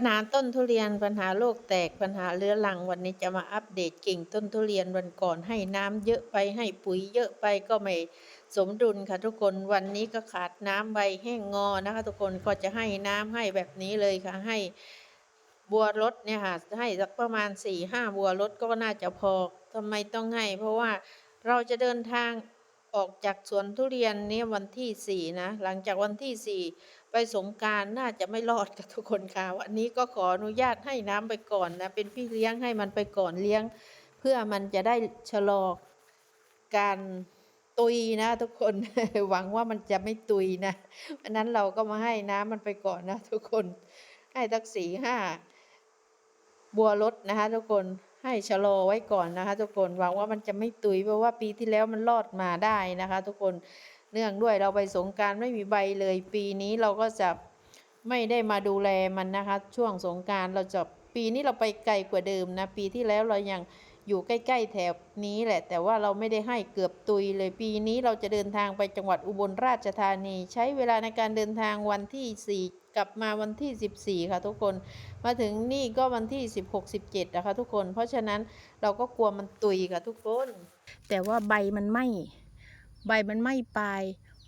ปัญหาต้นทุเรียนปัญหาโรคแตกปัญหาเรื้อรังวันนี้จะมาอัปเดตกิ่งต้นทุเรียนวันก่อนให้น้ำเยอะไปให้ปุ๋ยเยอะไปก็ไม่สมดุลค่ะทุกคนวันนี้ก็ขาดน้ำใบแห้งงอนะคะ ทุกคนก็จะให้น้ำให้แบบนี้เลยค่ะให้บัวรดเนี่ยค่ะให้สักประมาณสี่ห้าบัวรดก็น่าจะพอทำไมต้องให้ เพราะว่าเราจะเดินทาง ออกจากสวนทุเรียนเนี่ยวันที่สี่นะ หลังจากวันที่สี่ไปสงการน่าจะไม่รอดกับทุกคนค่ะ วันนี้ก็ขออนุญาตให้น้ำไปก่อนนะ เป็นพี่เลี้ยงให้มันไปก่อนเลี้ยง เพื่อมันจะได้ชะลอการตุยนะ ทุกคนหวังว่ามันจะไม่ตุยนะเพราะนั้นเราก็มาให้น้ำมันไปก่อนนะ ทุกคนให้ตักสีห้าบัวรดนะคะทุกคน ให้ชะลอไว้ก่อนนะคะทุกคนหวังว่ามันจะไม่ตุยเพราะว่าปีที่แล้วมันรอดมาได้นะคะ ทุกคนเนื่องด้วยเราไปสงการไม่มีใบเลย ปีนี้เราก็จะไม่ได้มาดูแลมันนะคะ ช่วงสงการเราจะปีนี้เราไปไกลกว่าเดิมนะ ปีที่แล้วเรายัง อยู่ใกล้ๆแถบนี้แหละ แต่ว่าเราไม่ได้ให้เกือบตุยเลยปีนี้เราจะเดินทางไปจังหวัดอุบลราชธานี ใช้เวลาในการเดินทางวันที่ 4กลับมาวันที่ 14 ค่ะทุกคน มาถึงนี่ก็วันที่ 16 17นะคะทุกคน เพราะฉะนั้นเราก็กลัวมันตุยค่ะทุกคน แต่ว่าใบมันไหมใบมันไหมปลาย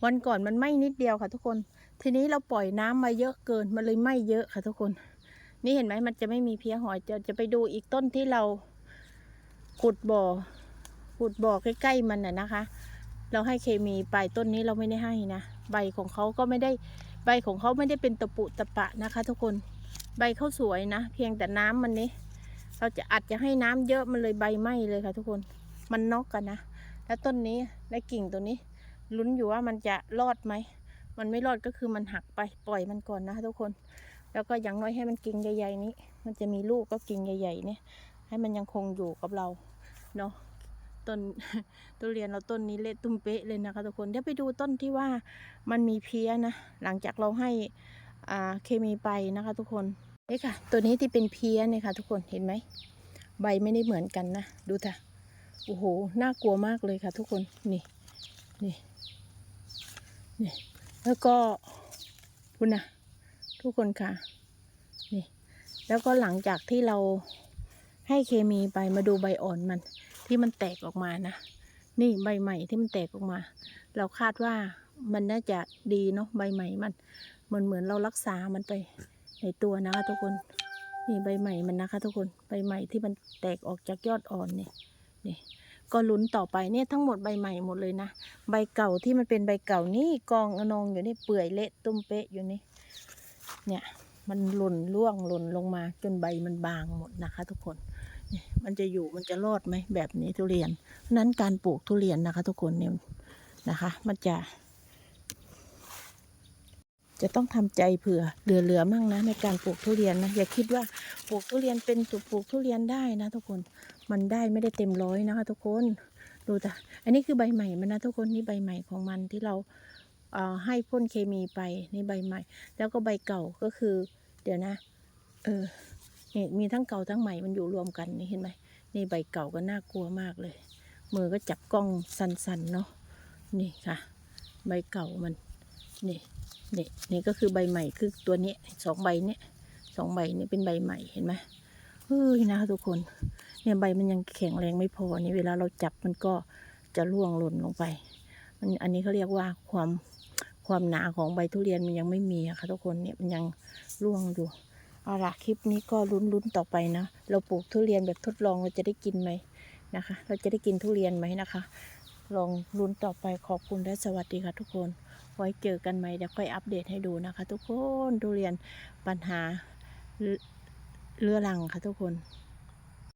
วันก่อนมันไหมนิดเดียวค่ะทุกคน ทีนี้เราปล่อยน้ำมาเยอะเกิน มันเลยไหมเยอะค่ะทุกคน นี่เห็นไหมมันจะไม่มีเพี้ยหอยจะจะไปดูอีกต้นที่เรา ขุดบ่อขุดบ่อใกล้ๆมันน่ะนะคะ เราให้เคมีไปต้นนี้เราไม่ได้ให้นะใบของเขาก็ไม่ได้ใบของเขาไม่ได้เป็นตะปุตะปะนะคะ ทุกคนใบเขาสวยนะ เพียงแต่น้ำมันนี้ เราจะอัดจะให้น้ำเยอะมันเลยใบไหม้เลยค่ะ ทุกคนมันนอกกันนะแล้วต้นนี้และกิ่งตัวนี้ ลุ้นอยู่ว่ามันจะรอดไหมมันไม่รอดก็คือมันหักไปปล่อยมันก่อนนะคะทุกคน แล้วก็อย่างน้อยให้มันกิ่งใหญ่ๆนี้ มันจะมีลูกก็กิ่งใหญ่ๆเนี่ยให้มันยังคงอยู่กับเรา เนาะต้นทุเรียนเราต้นนี้เละตุ้มเป๊ะเลยนะคะทุกคนเดี๋ยวไปดูต้นที่ว่ามันมีเพี้ยนะ หลังจากเราให้อ่าเคมีไปนะคะทุกคนนี่ค่ะ ตัวนี้ที่เป็นเพี้ยเนี่ยค่ะทุกคนเห็นไหมใบไม่ได้เหมือนกันนะดูเถอะโอ้โหน่ากลัวมากเลยค่ะ ทุกคนนี่นี่นี่แล้วก็คุณนะทุกคนค่ะนี่แล้วก็หลังจากที่เรา ให้เคมีไปมาดูใบอ่อนมัน ที่มันแตกออกมานะ นี่ใบใหม่ที่มันแตกออกมา เราคาดว่ามันน่าจะดีเนาะใบใหม่มันเหมือนเหมือนเรารักษามันไปในตัวนะคะทุกคนนี่ใบใหม่มันนะคะ ทุกคนใบใหม่ที่มันแตกออกจากยอดอ่อนเนี่ยนี่ก็ลุ้นต่อไปเนี่ยทั้งหมดใบใหม่หมดเลยนะ ใบเก่าที่มันเป็นใบเก่านี่กองอนองอยู่นี่เปื่อยเละตุ้มเป๊ะอยู่นี่เนี่ยมันหล่นร่วงหล่นลงมาจนใบมันบางหมดนะคะ ทุกคน มันจะอยู่มันจะรอดไหมแบบนี้ทุเรียนนั้นการปลูกทุเรียนนะคะทุกคนเนี่ยนะคะ มันจะ จะต้องทำใจเผื่อเหลือๆมั่งนะ ในการปลูกทุเรียนนะอย่าคิดว่าปลูกทุเรียนเป็นจุดปลูกทุเรียนได้นะ ทุกคนมันได้ไม่ได้เต็มร้อยนะคะ ทุกคนดูแต่อันนี้คือใบใหม่มันนะทุกคนนี่ใบใหม่ของมันที่เราเอ่อให้พ่นเคมีไปนี่ใบใหม่ แล้วก็ใบเก่าก็คือ เดี๋ยวนะ เออ นี่มีทั้งเก่าทั้งใหม่มันอยู่รวมกันนี่เห็นไหมนี่ใบเก่าก็น่ากลัวมากเลย มือก็จับกล้องสันๆเนาะนี่ค่ะ ใบเก่ามันนี่นี่นี่ก็คือใบใหม่คือตัวนี้สองใบเนี้ยสองใบนี้เป็นใบใหม่เห็นไหมเฮ้ยนะคะทุกคนเนี่ยใบมันยังแข็งแรงไม่พอนี่เวลาเราจับมันก็จะร่วงหล่นลงไปมันอันนี้เขาเรียกว่าความความหนาของใบทุเรียนมันยังไม่มีอะค่ะทุกคนเนี่ยมันยังร่วงอยู่ เอาละคลิปนี้ก็ลุ้นๆต่อไปนะ เราปลูกทุเรียนแบบทดลองเราจะได้กินไหมนะคะ เราจะได้กินทุเรียนไหมนะคะ ลองลุ้นต่อไปขอบคุณและสวัสดีค่ะทุกคน ไว้เจอกันใหม่เดี๋ยวค่อยอัปเดตให้ดูนะคะ ทุกคนทุเรียนปัญหาเรื้อรังค่ะทุกคน